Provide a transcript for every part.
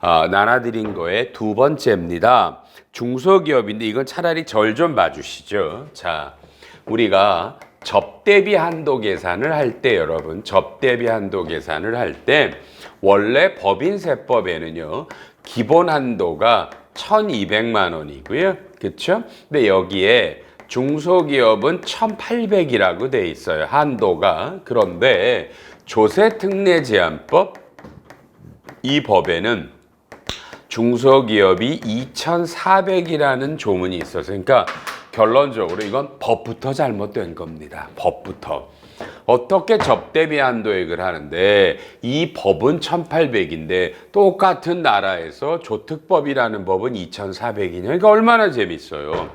어, 나눠드린 거에 두 번째입니다. 중소기업인데 이건 차라리 절 좀 봐주시죠. 자, 우리가 접대비 한도 계산을 할 때 여러분 접대비 한도 계산을 할 때 원래 법인세법에는요 기본 한도가 1,200만 원이고요. 그렇죠? 근데 여기에 중소기업은 1,800이라고 돼 있어요. 한도가. 그런데 조세특례 제한법 이 법에는 중소기업이 2,400이라는 조문이 있어서 그러니까 결론적으로 이건 법부터 잘못된 겁니다. 법부터. 어떻게 접대비 한도액을 하는데 이 법은 1800인데 똑같은 나라에서 조특법이라는 법은 2400이냐. 그러니까 얼마나 재밌어요.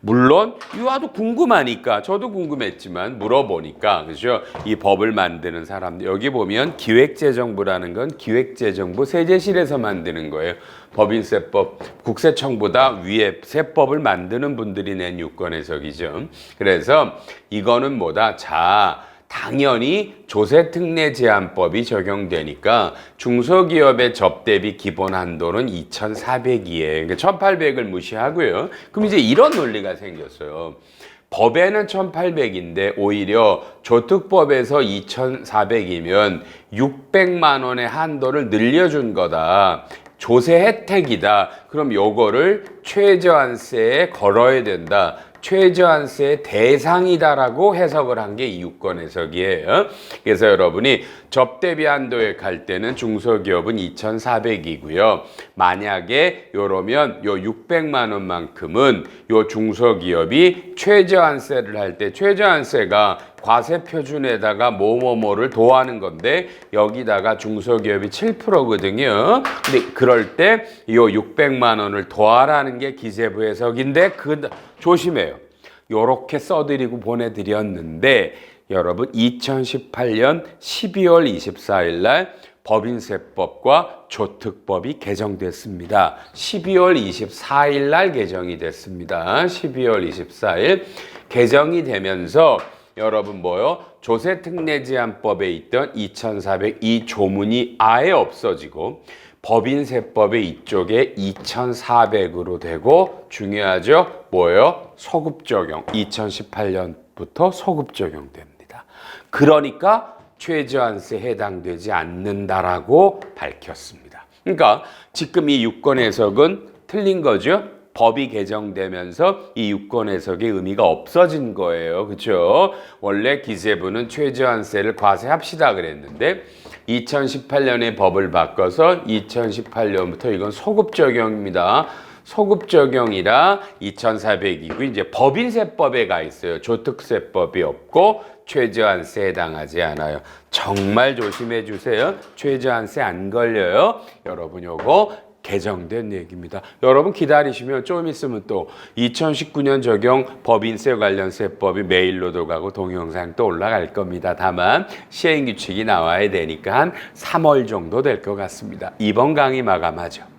물론 이와도 궁금하니까 저도 궁금했지만 물어보니까 그죠 이 법을 만드는 사람들 여기 보면 기획재정부라는 건 기획재정부 세제실에서 만드는 거예요 법인세법 국세청보다 위에 세법을 만드는 분들이 낸 유권 해석이죠 그래서 이거는 뭐다 자 당연히 조세특례 제한법이 적용되니까 중소기업의 접대비 기본 한도는 2,400이에요. 그러니까 1,800을 무시하고요. 그럼 이제 이런 논리가 생겼어요. 법에는 1,800인데 오히려 조특법에서 2,400이면 600만 원의 한도를 늘려준 거다. 조세 혜택이다. 그럼 요거를 최저한세에 걸어야 된다. 최저한세의 대상이다라고 해석을 한 게 이 유권 해석이에요. 그래서 여러분이 접대비 한도에 갈 때는 중소기업은 2,400이고요. 만약에 요러면 요 600만 원만큼은 요 중소기업이 최저한세를 할 때 최저한세가 과세 표준에다가 뭐뭐뭐를 도하는 건데 여기다가 중소기업이 7%거든요. 근데 그럴 때 이 600만 원을 더하라는 게 기재부 해석인데 그 조심해요. 요렇게 써드리고 보내드렸는데 여러분 2018년 12월 24일 날 법인세법과 조특법이 개정됐습니다. 12월 24일 날 개정이 됐습니다. 12월 24일 개정이 되면서 여러분 뭐요? 조세특례제한법에 있던 2,400이 조문이 아예 없어지고 법인세법의 이쪽에 2,400으로 되고 중요하죠? 뭐요? 소급 적용. 2018년부터 소급 적용됩니다. 그러니까 최저한세 해당되지 않는다라고 밝혔습니다. 그러니까 지금 이 유권 해석은 틀린 거죠. 법이 개정되면서 이 유권 해석의 의미가 없어진 거예요. 그렇죠? 원래 기재부는 최저한세를 과세합시다 그랬는데 2018년에 법을 바꿔서 2018년부터 이건 소급 적용입니다. 소급 적용이라 2,400이고 이제 법인세법에 가 있어요. 조특세법이 없고 최저한세 해당하지 않아요. 정말 조심해 주세요. 최저한세 안 걸려요. 여러분 요거 개정된 얘기입니다. 여러분 기다리시면 좀 있으면 또 2019년 적용 법인세 관련 세법이 메일로도 가고 동영상 또 올라갈 겁니다. 다만 시행 규칙이 나와야 되니까 한 3월 정도 될 것 같습니다. 이번 강의 마감하죠.